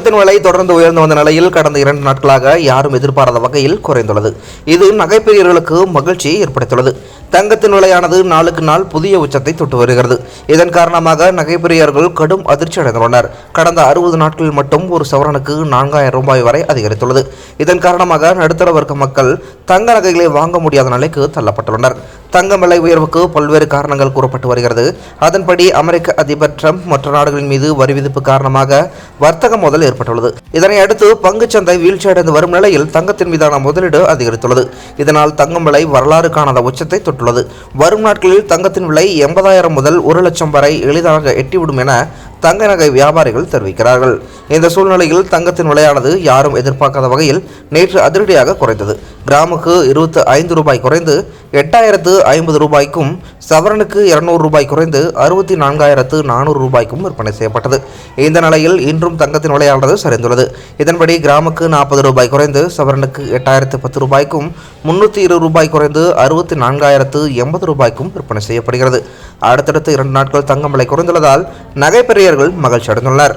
தங்கத்தின் விலை தொடர்ந்து உயர்ந்து வந்த நிலையில் கடந்த இரண்டு நாட்களாக யாரும் எதிர்பாராத வகையில் குறைந்துள்ளது. இது நகைப்பிரியர்களுக்கு மகிழ்ச்சியை ஏற்படுத்தியுள்ளது. தங்கத்தின் விலையானது நாளுக்கு நாள் புதிய உச்சத்தை தொட்டு வருகிறது. இதன் காரணமாக நகைப்பிரியர்கள் கடும் அதிர்ச்சி அடைந்துள்ளனர். கடந்த அறுபது நாட்களில் மட்டும் ஒரு சவரனுக்கு நான்காயிரம் ரூபாய் வரை அதிகரித்துள்ளது. இதன் காரணமாக நடுத்தர வர்க்க மக்கள் தங்க நகைகளை வாங்க முடியாத நிலைக்கு தள்ளப்பட்டுள்ளனர். தங்கம் விலை உயர்வுக்கு பல்வேறு காரணங்கள் கூறப்பட்டு வருகிறது. அதன்படி அமெரிக்க அதிபர் ட்ரம்ப் மற்ற நாடுகளின் மீது வரி விதிப்பு காரணமாக வர்த்தக முதலில் ஏற்பட்டுள்ளது. இதனை அடுத்து பங்குச்சந்தை வீழ்ச்சியடைந்து வரும் நிலையில் தங்கத்தின் மீதான முதலீடு அதிகரித்துள்ளது. இதனால் தங்கம் விலை வரலாறு காணாத உச்சத்தை தொட்டுள்ளது. வரும் நாட்களில் தங்கத்தின் விலை எண்பதாயிரம் முதல் ஒரு லட்சம் வரை எளிதாக எட்டிவிடும் என தங்க நகை வியாபாரிகள் தெரிவிக்கிறார்கள். இந்த சூழ்நிலையில் தங்கத்தின் விலையானது யாரும் எதிர்பார்க்காத வகையில் நேற்று அதிரடியாக குறைந்தது. கிராமுக்கு இருபத்து ஐந்து ரூபாய் குறைந்து எட்டாயிரத்து ஐம்பது ரூபாய்க்கும் சவரனுக்கு இருநூறு ரூபாய் குறைந்து அறுபத்தி நான்காயிரத்து நானூறு ரூபாய்க்கும் விற்பனை செய்யப்பட்டது. இந்த நிலையில் இன்றும் தங்கத்தின் விலையானது சரிந்துள்ளது. இதன்படி கிராமுக்கு நாற்பது ரூபாய் குறைந்து சவரனுக்கு எட்டாயிரத்து பத்து ரூபாய்க்கும் முன்னூற்றி இருபது ரூபாய் குறைந்து அறுபத்தி நான்காயிரத்து எண்பது ரூபாய்க்கும் விற்பனை செய்யப்படுகிறது. அடுத்தடுத்து இரண்டு நாட்கள் தங்கம் விலை குறைந்துள்ளதால் நகைப்பிரியர்கள் மகிழ்ச்சி அடைந்துள்ளனர்